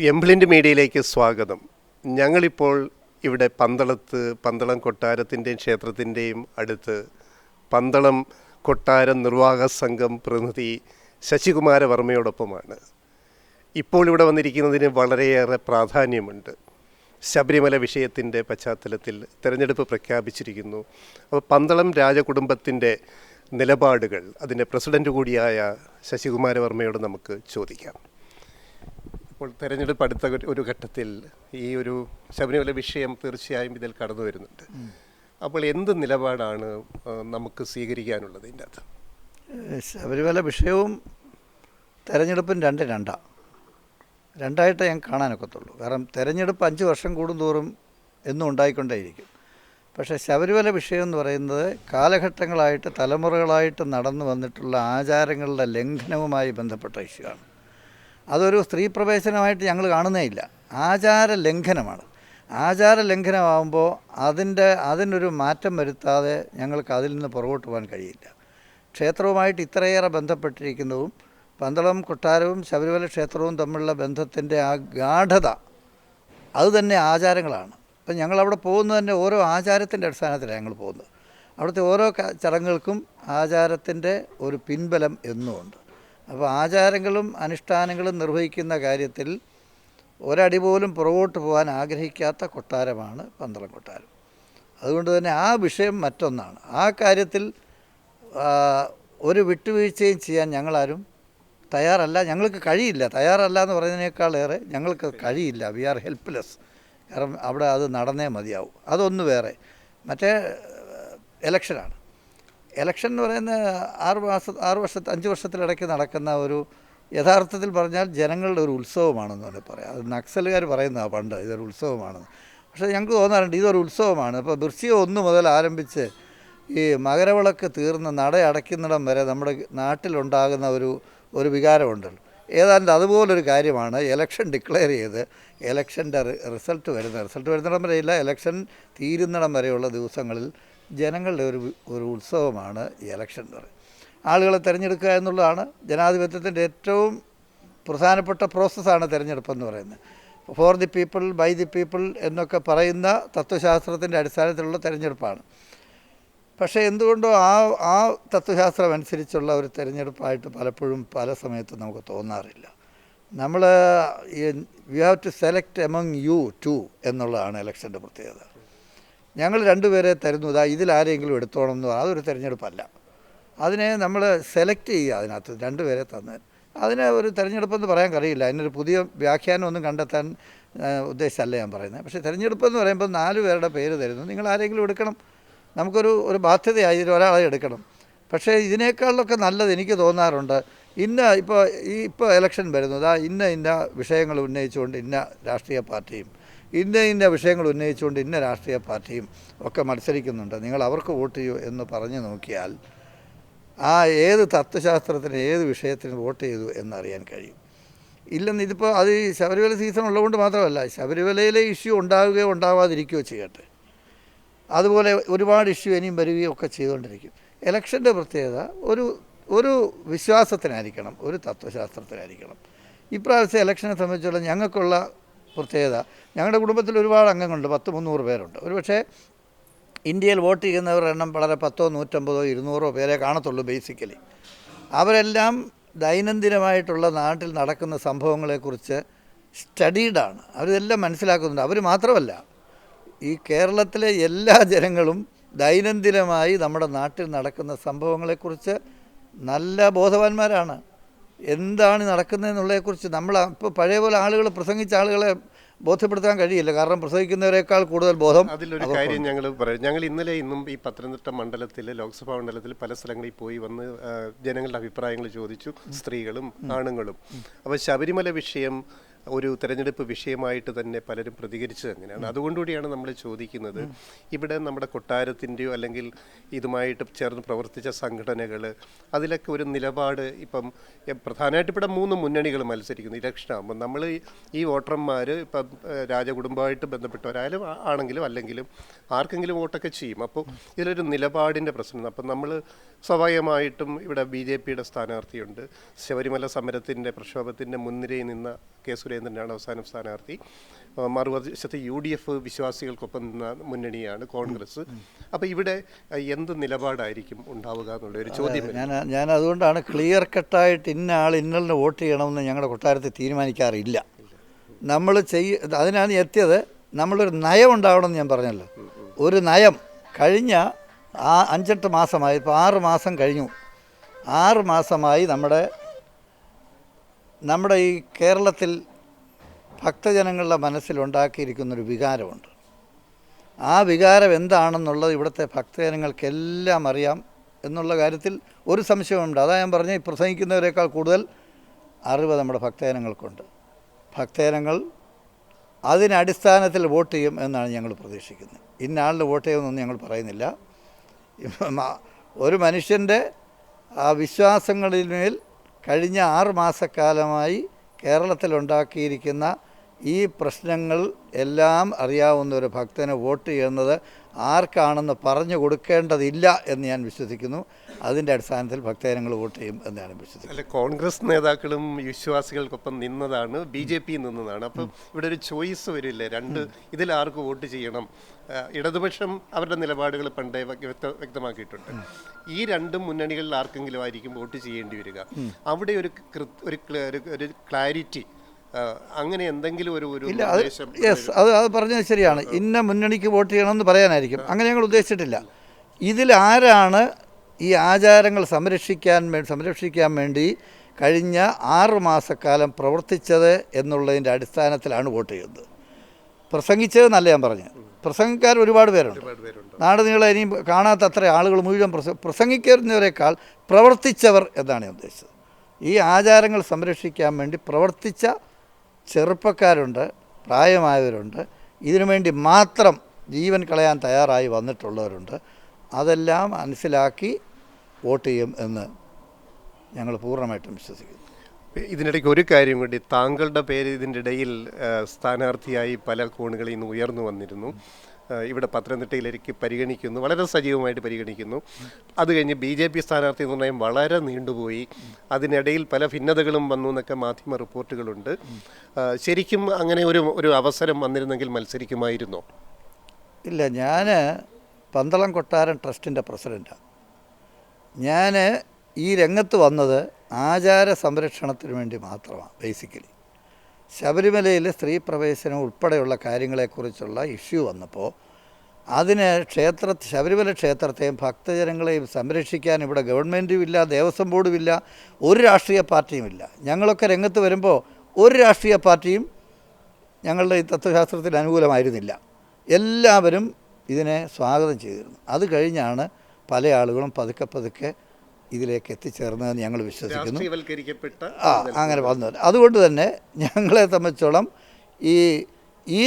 എംപ്ലിന്റ് മീഡിയയിലേക്ക് സ്വാഗതം. ഞങ്ങളിപ്പോൾ ഇവിടെ പന്തളത്ത് പന്തളം കൊട്ടാരത്തിന്റെയും ക്ഷേത്രത്തിന്റെയും അടുത്ത് പന്തളം കൊട്ടാരം നിർവാഹക സംഘം പ്രതിനിധി ശശികുമാര വർമ്മയോടൊപ്പമാണ്. ഇപ്പോൾ ഇവിടെ വന്നിരിക്കുന്നതിന് വളരെയേറെ പ്രാധാന്യമുണ്ട്. ശബരിമല വിഷയത്തിന്റെ പശ്ചാത്തലത്തിൽ തിരഞ്ഞെടുപ്പ് പ്രഖ്യാപിച്ചിരിക്കുന്നു. അപ്പോൾ പന്തളം രാജകുടുംബത്തിന്റെ നിലപാടുകൾ അതിന്റെ പ്രസിഡന്റ് കൂടിയായ ശശികുമാര വർമ്മയോട് നമുക്ക് ചോദിക്കാം. ഇപ്പോൾ തെരഞ്ഞെടുപ്പ് അടുത്ത ഒരു- ഘട്ടത്തിൽ ഈ ഒരു ശബരിമല വിഷയം തീർച്ചയായും ഇതിൽ കടന്നു വരുന്നുണ്ട്. അപ്പോൾ എന്ത് നിലപാടാണ് നമുക്ക് സ്വീകരിക്കാനുള്ളത് ഇതിന്റെ അകത്ത്? ശബരിമല വിഷയവും തെരഞ്ഞെടുപ്പും രണ്ട് രണ്ടാണ് രണ്ടായിട്ടേ ഞാൻ കാണാനൊക്കത്തുള്ളൂ. കാരണം തെരഞ്ഞെടുപ്പ് അഞ്ച് വർഷം കൂടുന്തോറും എന്നും ഉണ്ടായിക്കൊണ്ടേയിരിക്കും. പക്ഷേ ശബരിമല വിഷയം എന്ന് പറയുന്നത് കാലഘട്ടങ്ങളായിട്ട് തലമുറകളായിട്ട് നടന്നു വന്നിട്ടുള്ള ആചാരങ്ങളുടെ ലംഘനവുമായി ബന്ധപ്പെട്ട ഇഷ്യൂ ആണ്. അതൊരു സ്ത്രീ പ്രവേശനമായിട്ട് ഞങ്ങൾ കാണുന്നേ ഇല്ല. ആചാര ലംഘനമാണ്. ആചാര ലംഘനമാകുമ്പോൾ അതിന്റെ അതിനൊരു മാറ്റം വരുത്താതെ ഞങ്ങൾക്ക് അതിൽ നിന്ന് പുറകോട്ട് പോകാൻ കഴിയില്ല. ക്ഷേത്രവുമായിട്ട് ഇത്രയേറെ ബന്ധപ്പെട്ടിരിക്കുന്നതും പന്തളം കൊട്ടാരവും ശബരിമല ക്ഷേത്രവും തമ്മിലുള്ള ബന്ധത്തിന്റെ ആ ഗാഠത അത് തന്നെ ആചാരങ്ങളാണ്. ഇപ്പം ഞങ്ങളവിടെ പോകുന്നത് തന്നെ ഓരോ ആചാരത്തിന്റെ അടിസ്ഥാനത്തിലാണ് ഞങ്ങൾ പോകുന്നത്. അവിടുത്തെ ഓരോ ചടങ്ങുകൾക്കും ആചാരത്തിന്റെ ഒരു പിൻബലം എന്നുമുണ്ട്. അപ്പോൾ ആചാരങ്ങളും അനുഷ്ഠാനങ്ങളും നിർവഹിക്കുന്ന കാര്യത്തിൽ ഒരടി പോലും പുറകോട്ട് പോകാൻ ആഗ്രഹിക്കാത്ത കൊട്ടാരമാണ് പന്തളം കൊട്ടാരം അതുകൊണ്ട് തന്നെ ആ വിഷയം മറ്റൊന്നാണ്. ആ കാര്യത്തിൽ ഒരു വിട്ടുവീഴ്ചയും ചെയ്യാൻ ഞങ്ങളാരും തയ്യാറല്ല. ഞങ്ങൾക്ക് കഴിയില്ല. തയ്യാറല്ല എന്ന് പറയുന്നതിനേക്കാളേറെ ഞങ്ങൾക്ക് കഴിയില്ല. We are helpless. കാരണം അവിടെ അത് നടന്നേ മതിയാവും. അതൊന്ന് വേറെ. മറ്റേ എലക്ഷനാണ് എലക്ഷൻ എന്ന് പറയുന്ന ആറ് മാസ ആറ് വർഷത്തെ അഞ്ച് വർഷത്തിലിടയ്ക്ക് നടക്കുന്ന ഒരു യഥാർത്ഥത്തിൽ പറഞ്ഞാൽ ജനങ്ങളുടെ ഒരു ഉത്സവമാണെന്ന് തന്നെ പറയാം. അത് നക്സലുകാർ പറയുന്നതാണ് പണ്ട് ഇതൊരു ഉത്സവമാണെന്ന്. പക്ഷേ ഞങ്ങൾക്ക് തോന്നാറുണ്ട് ഇതൊരു ഉത്സവമാണ്. ഇപ്പോൾ ദൃശ്യം ഒന്ന് മുതൽ ആരംഭിച്ച് ഈ മകരവിളക്ക് തീർന്ന് നട അടയ്ക്കുന്നിടം വരെ നമ്മുടെ നാട്ടിലുണ്ടാകുന്ന ഒരു ഒരു വികാരമുണ്ടല്ലോ ഏതാണ്ട് അതുപോലൊരു കാര്യമാണ് ഇലക്ഷൻ ഡിക്ലെയർ ചെയ്ത് എലക്ഷന്റെ റിസൾട്ട് വരുന്ന റിസൾട്ട് വരുന്നിടം വരെയില്ല ഇലക്ഷൻ തീരുന്നിടം വരെയുള്ള ദിവസങ്ങളിൽ ജനങ്ങളുടെ ഒരു ഒരു ഉത്സവമാണ് ഈ എലക്ഷൻ എന്ന് പറയുന്നത്. ആളുകളെ തിരഞ്ഞെടുക്കുക എന്നുള്ളതാണ് ജനാധിപത്യത്തിന്റെ ഏറ്റവും പ്രധാനപ്പെട്ട പ്രോസസ്സാണ് തിരഞ്ഞെടുപ്പെന്ന് പറയുന്നത്. For the people by the people എന്നൊക്കെ പറയുന്ന തത്വശാസ്ത്രത്തിന്റെ അടിസ്ഥാനത്തിലുള്ള തിരഞ്ഞെടുപ്പാണ്. പക്ഷേ എന്തുകൊണ്ടോ ആ ആ തത്വശാസ്ത്രം അനുസരിച്ചുള്ള ഒരു തിരഞ്ഞെടുപ്പായിട്ട് പലപ്പോഴും പല സമയത്തും നമുക്ക് തോന്നാറില്ല. നമ്മൾ we have to select among you two എന്നുള്ളതാണ് ഇലക്ഷന്റെ പ്രത്യേകത. ഞങ്ങൾ രണ്ടുപേരെ തരുന്നു ഇതാ ഇതിലാരെങ്കിലും എടുത്തോണം എന്ന് പറഞ്ഞാൽ അതൊരു തിരഞ്ഞെടുപ്പല്ല. അതിനെ നമ്മൾ സെലക്ട് ചെയ്യുക അതിനകത്ത് രണ്ടുപേരെ തന്നെ. അതിനെ ഒരു തിരഞ്ഞെടുപ്പെന്ന് പറയാൻ കഴിയില്ല. അതിനൊരു പുതിയ വ്യാഖ്യാനം ഒന്നും കണ്ടെത്താൻ ഉദ്ദേശമല്ല ഞാൻ പറയുന്നത്. പക്ഷേ തിരഞ്ഞെടുപ്പ് എന്ന് പറയുമ്പോൾ നാല് പേരുടെ പേര് തരുന്നു. നിങ്ങൾ ആരെങ്കിലും എടുക്കണം. നമുക്കൊരു ഒരു ബാധ്യതയായി ഒരാളെ എടുക്കണം. പക്ഷേ ഇതിനേക്കാളൊക്കെ നല്ലത് എനിക്ക് തോന്നാറുണ്ട് ഇന്ന ഇപ്പോൾ ഈ ഇപ്പോൾ ഇലക്ഷൻ വരുന്നത് ആ ഇന്ന ഇന്ന വിഷയങ്ങൾ ഉന്നയിച്ചുകൊണ്ട് ഇന്ന രാഷ്ട്രീയ പാർട്ടിയും ഇന്ന ഇന്ന വിഷയങ്ങൾ ഉന്നയിച്ചുകൊണ്ട് ഇന്ന രാഷ്ട്രീയ പാർട്ടിയും ഒക്കെ മത്സരിക്കുന്നുണ്ട്. നിങ്ങൾ അവർക്ക് വോട്ട് ചെയ്യൂ എന്ന് പറഞ്ഞു നോക്കിയാൽ ആ ഏത് തത്വശാസ്ത്രത്തിന് ഏത് വിഷയത്തിന് വോട്ട് ചെയ്തു എന്നറിയാൻ കഴിയും. ഇല്ലെന്ന് ഇതിപ്പോൾ അത് ഈ ശബരിമല സീസൺ ഉള്ളതുകൊണ്ട് മാത്രമല്ല ശബരിമലയിലെ ഇഷ്യൂ ഉണ്ടാവുകയോ ഉണ്ടാവാതിരിക്കുകയോ ചെയ്യട്ടെ. അതുപോലെ ഒരുപാട് ഇഷ്യൂ ഇനിയും വരികയോ ഒക്കെ ചെയ്തുകൊണ്ടിരിക്കും. ഇലക്ഷന്റെ പ്രത്യേകത ഒരു ഒരു വിശ്വാസത്തിനായിരിക്കണം ഒരു തത്വശാസ്ത്രത്തിനായിരിക്കണം. ഇപ്രാവശ്യത്തെ ഇലക്ഷനെ സംബന്ധിച്ചുള്ള ഞങ്ങൾക്കുള്ള പ്രത്യേകത. ഞങ്ങളുടെ കുടുംബത്തിൽ ഒരുപാട് അംഗങ്ങളുണ്ട് പത്ത് മുന്നൂറ് പേരുണ്ട്. ഒരുപക്ഷേ ഇന്ത്യയിൽ വോട്ട് ചെയ്യുന്നവരുടെ എണ്ണം വളരെ പത്തോ നൂറ്റമ്പതോ ഇരുന്നൂറോ പേരെ കാണത്തുള്ളൂ ബേസിക്കലി. അവരെല്ലാം ദൈനംദിനമായിട്ടുള്ള നാട്ടിൽ നടക്കുന്ന സംഭവങ്ങളെക്കുറിച്ച് സ്റ്റഡീഡാണ് അവരിതെല്ലാം മനസ്സിലാക്കുന്നുണ്ട്. അവർ മാത്രമല്ല ഈ കേരളത്തിലെ എല്ലാ ജനങ്ങളും ദൈനംദിനമായി നമ്മുടെ നാട്ടിൽ നടക്കുന്ന സംഭവങ്ങളെക്കുറിച്ച് നല്ല ബോധവാന്മാരാണ്. എന്താണ് നടക്കുന്നതെന്നുള്ളതിനെക്കുറിച്ച് നമ്മൾ ഇപ്പോൾ പഴയ പോലെ ആളുകൾ പ്രസംഗിച്ച ആളുകളെ ബോധ്യപ്പെടുത്താൻ കഴിയില്ല. കാരണം പ്രസംഗിക്കുന്നവരെക്കാൾ കൂടുതൽ ബോധം അതിലൊരു കാര്യം ഞങ്ങൾ പറയാം. ഞങ്ങൾ ഇന്നലെ ഇന്നും ഈ പത്തനംതിട്ട മണ്ഡലത്തിൽ ലോക്സഭാ മണ്ഡലത്തിൽ പല സ്ഥലങ്ങളിൽ പോയി വന്ന് ജനങ്ങളുടെ അഭിപ്രായങ്ങൾ ചോദിച്ചു. സ്ത്രീകളും ആണുങ്ങളും. അപ്പോൾ ശബരിമല വിഷയം ഒരു തെരഞ്ഞെടുപ്പ് വിഷയമായിട്ട് തന്നെ പലരും പ്രതികരിച്ചത് അങ്ങനെയാണ്. അതുകൊണ്ടുകൂടിയാണ് നമ്മൾ ചോദിക്കുന്നത്. ഇവിടെ നമ്മുടെ കൊട്ടാരത്തിന്റെയോ അല്ലെങ്കിൽ ഇതുമായിട്ട് ചേർന്ന് പ്രവർത്തിച്ച സംഘടനകൾ അതിലൊക്കെ ഒരു നിലപാട് ഇപ്പം പ്രധാനമായിട്ട് ഇവിടെ മൂന്ന് മുന്നണികൾ മത്സരിക്കുന്നു. ഇലക്ഷൻ ആകുമ്പോൾ നമ്മൾ ഈ വോട്ടർമാർ ഇപ്പം രാജകുടുംബമായിട്ട് ബന്ധപ്പെട്ടവരായാലും ആണെങ്കിലും അല്ലെങ്കിലും ആർക്കെങ്കിലും വോട്ടൊക്കെ ചെയ്യും. അപ്പോൾ ഇതിലൊരു നിലപാടിന്റെ പ്രശ്നം. അപ്പം നമ്മൾ സ്വാഭാവികമായിട്ടും ഇവിടെ ബി ജെ പിയുടെ സ്ഥാനാർത്ഥിയുണ്ട്. ശബരിമല സമരത്തിന്റെ പ്രക്ഷോഭത്തിന്റെ മുൻനിരയിൽ നിന്ന കെ സുരേന്ദ്രനാണ് അവസാനം സ്ഥാനാർത്ഥി. മറുവശത്ത് യു ഡി എഫ് വിശ്വാസികൾക്കൊപ്പം നിന്ന മുന്നണിയാണ് കോൺഗ്രസ്. അപ്പോൾ ഇവിടെ എന്ത് നിലപാടായിരിക്കും ഉണ്ടാവുക എന്നുള്ള ഒരു ചോദ്യം ഞാൻ ഞാൻ അതുകൊണ്ടാണ് ക്ലിയർ കട്ടായിട്ട് ഇന്ന ആൾ ഇന്നലിന് വോട്ട് ചെയ്യണമെന്ന് ഞങ്ങളുടെ കൊട്ടാരത്തിൽ തീരുമാനിക്കാറില്ല. നമ്മൾ ചെയ്യ അതിനാണ് എത്തിയത്. നമ്മളൊരു നയം ഉണ്ടാവണമെന്ന് ഞാൻ പറഞ്ഞല്ലോ. ഒരു നയം കഴിഞ്ഞ ആ അഞ്ചെട്ട് മാസമായി ഇപ്പോൾ ആറ് മാസം കഴിഞ്ഞു. ആറ് മാസമായി നമ്മുടെ നമ്മുടെ ഈ കേരളത്തിൽ ഭക്തജനങ്ങളുടെ മനസ്സിലുണ്ടാക്കിയിരിക്കുന്നൊരു വികാരമുണ്ട്. ആ വികാരം എന്താണെന്നുള്ളത് ഇവിടുത്തെ ഭക്തജനങ്ങൾക്കെല്ലാം അറിയാം എന്നുള്ള കാര്യത്തിൽ ഒരു സംശയമുണ്ട് അതാ ഞാൻ പറഞ്ഞ പ്രസംഗിക്കുന്നവരെക്കാൾ കൂടുതൽ അറിവ് നമ്മുടെ ഭക്തജനങ്ങൾക്കുണ്ട്. ഭക്തജനങ്ങൾ അതിനടിസ്ഥാനത്തിൽ വോട്ട് ചെയ്യും എന്നാണ് ഞങ്ങൾ പ്രതീക്ഷിക്കുന്നത്. ഇന്ന ആളിന് വോട്ട് ചെയ്യുമെന്നൊന്നും ഞങ്ങൾ പറയുന്നില്ല. ഒരു മനുഷ്യന്റെ ആ വിശ്വാസങ്ങളിന്മേൽ കഴിഞ്ഞ ആറ് മാസക്കാലമായി കേരളത്തിലുണ്ടാക്കിയിരിക്കുന്ന ഈ പ്രശ്നങ്ങൾ എല്ലാം അറിയാവുന്ന ഒരു ഭക്തന് വോട്ട് ചെയ്യുന്നത് ആർക്കാണെന്ന് പറഞ്ഞു കൊടുക്കേണ്ടതില്ല എന്ന് ഞാൻ വിശ്വസിക്കുന്നു. അതിന്റെ അടിസ്ഥാനത്തിൽ ഭക്തജനങ്ങൾ വോട്ട് ചെയ്യും എന്നാണ് വിശ്വസിക്കുന്നത്. അല്ല കോൺഗ്രസ് നേതാക്കളും വിശ്വാസികൾക്കൊപ്പം നിന്നതാണ് ബി ജെ പി നിന്നതാണ്. അപ്പം ഇവിടെ ഒരു ചോയ്സ് വരില്ലേ രണ്ട് ഇതിൽ ആർക്ക് വോട്ട് ചെയ്യണം? ഇടതുപക്ഷം അവരുടെ നിലപാടുകൾ പണ്ടേ വ്യക്ത- വ്യക്ത- വ്യക്തമാക്കിയിട്ടുണ്ട്. ഈ രണ്ട് മുന്നണികളിൽ ആർക്കെങ്കിലും ആയിരിക്കും വോട്ട് ചെയ്യേണ്ടി വരിക. അവിടെ ഒരു- ഒരു ക്ലാരിറ്റി അങ്ങനെ എന്തെങ്കിലും ഒരു ഒരു ഇല്ല അത് യെസ് അത് അത് പറഞ്ഞത് ശരിയാണ്. ഇന്ന മുന്നണിക്ക് വോട്ട് ചെയ്യണമെന്ന് പറയാനായിരിക്കും. അങ്ങനെ ഞങ്ങൾ ഉദ്ദേശിച്ചിട്ടില്ല. ഇതിൽ ആരാണ് ഈ ആചാരങ്ങൾ സംരക്ഷിക്കാൻ സംരക്ഷിക്കാൻ വേണ്ടി കഴിഞ്ഞ ആറ് മാസക്കാലം പ്രവർത്തിച്ചത് എന്നുള്ളതിന്റെ അടിസ്ഥാനത്തിലാണ് വോട്ട് ചെയ്യുന്നത് പ്രസംഗിച്ചതെന്നല്ല ഞാൻ പറഞ്ഞത്. പ്രസംഗക്കാർ ഒരുപാട് പേരുണ്ട്. ഒരുപാട് പേരുണ്ട്. നാട് നീളെ ഇനിയും കാണാത്ത അത്ര ആളുകൾ മുഴുവൻ പ്രസ പ്രസംഗിക്കുന്നവരെക്കാൾ പ്രവർത്തിച്ചവർ എന്നാണ് ഞാൻ ഉദ്ദേശിച്ചത്. ഈ ആചാരങ്ങൾ സംരക്ഷിക്കാൻ വേണ്ടി പ്രവർത്തിച്ച ചെറുപ്പക്കാരുണ്ട് പ്രായമായവരുണ്ട്. ഇതിനു വേണ്ടി മാത്രം ജീവൻ കളയാൻ തയ്യാറായി വന്നിട്ടുള്ളവരുണ്ട്. അതെല്ലാം മനസ്സിലാക്കി വോട്ട് ചെയ്യും എന്ന് ഞങ്ങൾ പൂർണമായിട്ടും വിശ്വസിക്കുന്നു. ഇതിനിടയ്ക്ക് ഒരു കാര്യം കൂടി താങ്കളുടെ പേര് ഇതിന്റെ ഇടയിൽ സ്ഥാനാർത്ഥിയായി പല കോണുകളിൽ നിന്ന് ഉയർന്നു വന്നിരുന്നു. ഇവിടെ പത്തനംതിട്ടയിലേക്ക് പരിഗണിക്കുന്നു. വളരെ സജീവമായിട്ട് പരിഗണിക്കുന്നു. അത് കഴിഞ്ഞ് ബി ജെ പി സ്ഥാനാർത്ഥി നിർണയം വളരെ നീണ്ടുപോയി. അതിനിടയിൽ പല ഭിന്നതകളും വന്നു എന്നൊക്കെ മാധ്യമ റിപ്പോർട്ടുകളുണ്ട്. ശരിക്കും അങ്ങനെ ഒരു ഒരു അവസരം വന്നിരുന്നെങ്കിൽ മത്സരിക്കുമായിരുന്നോ? ഇല്ല ഞാൻ പന്തളം കൊട്ടാരം ട്രസ്റ്റിന്റെ പ്രസിഡന്റാണ് ഞാൻ ഈ രംഗത്ത് വന്നത് ആചാര സംരക്ഷണത്തിന് വേണ്ടി മാത്രമാണ് ബേസിക്കലി ശബരിമലയിൽ സ്ത്രീ പ്രവേശനം ഉൾപ്പെടെയുള്ള കാര്യങ്ങളെക്കുറിച്ചുള്ള ഇഷ്യൂ വന്നപ്പോൾ അതിന് ക്ഷേത്ര ശബരിമല ക്ഷേത്രത്തെയും ഭക്തജനങ്ങളെയും സംരക്ഷിക്കാൻ ഇവിടെ ഗവൺമെന്റും ഇല്ല ദേവസ്വം ബോർഡും ഇല്ല ഒരു രാഷ്ട്രീയ പാർട്ടിയും ഇല്ല. ഞങ്ങളൊക്കെ രംഗത്ത് വരുമ്പോൾ ഒരു രാഷ്ട്രീയ പാർട്ടിയും ഞങ്ങളുടെ ഈ തത്വശാസ്ത്രത്തിന് അനുകൂലമായിരുന്നില്ല. എല്ലാവരും ഇതിനെ സ്വാഗതം ചെയ്തിരുന്നു. അത് കഴിഞ്ഞാണ് പല ആളുകളും പതുക്കെ പതുക്കെ ഇതിലേക്ക് എത്തിച്ചേർന്നതെന്ന് ഞങ്ങൾ വിശ്വസിക്കുന്നു. ആ അങ്ങനെ വന്നു. അതുകൊണ്ട് തന്നെ ഞങ്ങളെ സംബന്ധിച്ചോളം ഈ ഈ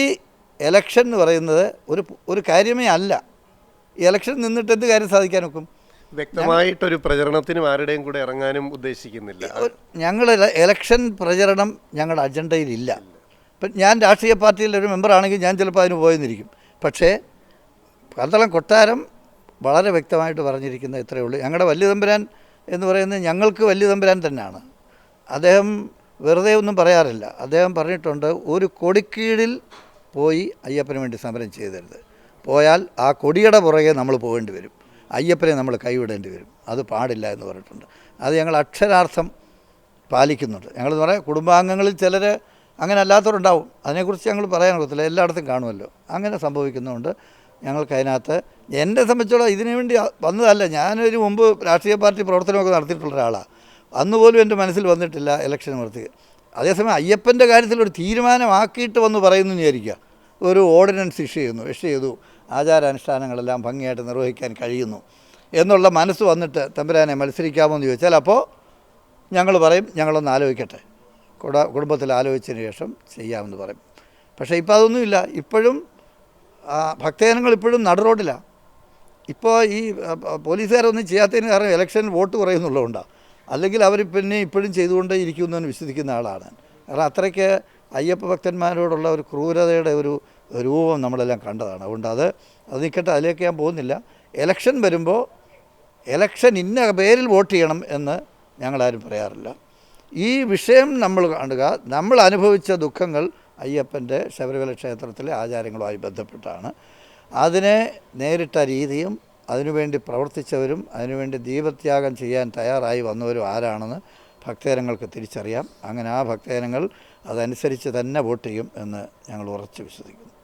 എലക്ഷൻ എന്ന് പറയുന്നത് ഒരു ഒരു കാര്യമേ അല്ല. ഈ എലക്ഷൻ നിന്നിട്ട് എന്ത് കാര്യം സാധിക്കാൻ നോക്കും വ്യക്തമായിട്ടൊരു പ്രചരണത്തിനും ആരുടെയും കൂടെ ഇറങ്ങാനും ഉദ്ദേശിക്കുന്നില്ല. ഞങ്ങൾ എലക്ഷൻ പ്രചരണം ഞങ്ങളുടെ അജണ്ടയിലില്ല ഇപ്പം ഞാൻ രാഷ്ട്രീയ പാർട്ടിയിലെ ഒരു മെമ്പറാണെങ്കിൽ ഞാൻ ചിലപ്പോൾ അതിന് പോയെന്നിരിക്കും. പക്ഷേ പന്തളം കൊട്ടാരം വളരെ വ്യക്തമായിട്ട് പറഞ്ഞിരിക്കുന്ന ഇത്രയേ ഉള്ളൂ. ഞങ്ങളുടെ വലിയ തമ്പുരാൻ എന്ന് പറയുന്നത് ഞങ്ങൾക്ക് വലിയ തമ്പുരാൻ തന്നെയാണ് അദ്ദേഹം വെറുതെ ഒന്നും പറയാറില്ല. അദ്ദേഹം പറഞ്ഞിട്ടുണ്ട് ഒരു കൊടിക്കീഴിൽ പോയി അയ്യപ്പന് വേണ്ടി സമരം ചെയ്തരുത് പോയാൽ ആ കൊടിയുടെ പുറകെ നമ്മൾ പോകേണ്ടി വരും. അയ്യപ്പനെ നമ്മൾ കൈവിടേണ്ടി വരും. അത് പാടില്ല എന്ന് പറഞ്ഞിട്ടുണ്ട്. അത് ഞങ്ങൾ അക്ഷരാർത്ഥം പാലിക്കുന്നുണ്ട്. ഞങ്ങളെന്ന് പറയാം കുടുംബാംഗങ്ങളിൽ ചിലർ അങ്ങനെ അല്ലാത്തവരുണ്ടാവും. അതിനെക്കുറിച്ച് ഞങ്ങൾ പറയാൻ കൊടുത്തില്ല എല്ലായിടത്തും കാണുമല്ലോ. അങ്ങനെ സംഭവിക്കുന്നതുകൊണ്ട് ഞങ്ങൾക്ക് അതിനകത്ത് എന്നെ സംബന്ധിച്ചോളം ഇതിനു വേണ്ടി വന്നതല്ല ഞാനൊരു മുമ്പ് രാഷ്ട്രീയ പാർട്ടി പ്രവർത്തനമൊക്കെ നടത്തിയിട്ടുള്ള ഒരാളാണ് അന്ന് പോലും എന്റെ മനസ്സിൽ വന്നിട്ടില്ല ഇലക്ഷൻ നടത്തി അതേസമയം അയ്യപ്പന്റെ കാര്യത്തിൽ ഒരു തീരുമാനമാക്കിയിട്ട് വന്ന് പറയുന്നു വിചാരിക്കുക. ഒരു ഓർഡിനൻസ് ഇഷ്യൂ ചെയ്യുന്നു ഇഷ്യൂ ചെയ്തു. ആചാരാനുഷ്ഠാനങ്ങളെല്ലാം ഭംഗിയായിട്ട് നിർവഹിക്കാൻ കഴിയുന്നു എന്നുള്ള മനസ്സ് വന്നിട്ട് തമ്പുരാനെ മത്സരിക്കാമോ എന്ന് ചോദിച്ചാൽ അപ്പോൾ ഞങ്ങൾ പറയും ഞങ്ങളൊന്ന് ആലോചിക്കട്ടെ. കുട കുടുംബത്തിൽ ആലോചിച്ചതിന് ശേഷം ചെയ്യാമെന്ന് പറയും. പക്ഷേ ഇപ്പോൾ അതൊന്നുമില്ല. ഇപ്പോഴും ഭക്തജനങ്ങൾ ഇപ്പോഴും നടുറോഡിലാണ് ഇപ്പോൾ ഈ പോലീസുകാരൊന്നും ചെയ്യാത്തതിന് കാരണം ഇലക്ഷൻ വോട്ട് കുറയുന്നുള്ളതുകൊണ്ടാണ് അല്ലെങ്കിൽ അവർ പിന്നെ ഇപ്പോഴും ചെയ്തുകൊണ്ട് ഇരിക്കുന്നു എന്ന് വിശ്വസിക്കുന്ന ആളാണ്. കാരണം അത്രയ്ക്ക് അയ്യപ്പ ഭക്തന്മാരോടുള്ള ഒരു ക്രൂരതയുടെ ഒരു രൂപം നമ്മളെല്ലാം കണ്ടതാണ്. അതുകൊണ്ട് അത് അത് നിൽക്കട്ടെ അതിലേക്ക് ഞാൻ പോകുന്നില്ല. ഇലക്ഷൻ വരുമ്പോൾ എലക്ഷൻ ഇന്ന പേരിൽ വോട്ട് ചെയ്യണം എന്ന് ഞങ്ങളാരും പറയാറില്ല. ഈ വിഷയം നമ്മൾ കാണുക നമ്മൾ അനുഭവിച്ച ദുഃഖങ്ങൾ അയ്യപ്പന്റെ ശബരിമല ക്ഷേത്രത്തിലെ ആചാരങ്ങളുമായി ബന്ധപ്പെട്ടാണ്. അതിനെ നേരിട്ട രീതിയും അതിനുവേണ്ടി പ്രവർത്തിച്ചവരും അതിനുവേണ്ടി ദീപത്യാഗം ചെയ്യാൻ തയ്യാറായി വന്നവരും ആരാണെന്ന് ഭക്തജനങ്ങൾക്ക് തിരിച്ചറിയാം. അങ്ങനെ ആ ഭക്തജനങ്ങൾ അതനുസരിച്ച് തന്നെ വോട്ട് ചെയ്യും എന്ന് ഞങ്ങൾ ഉറച്ചു വിശ്വസിക്കുന്നു.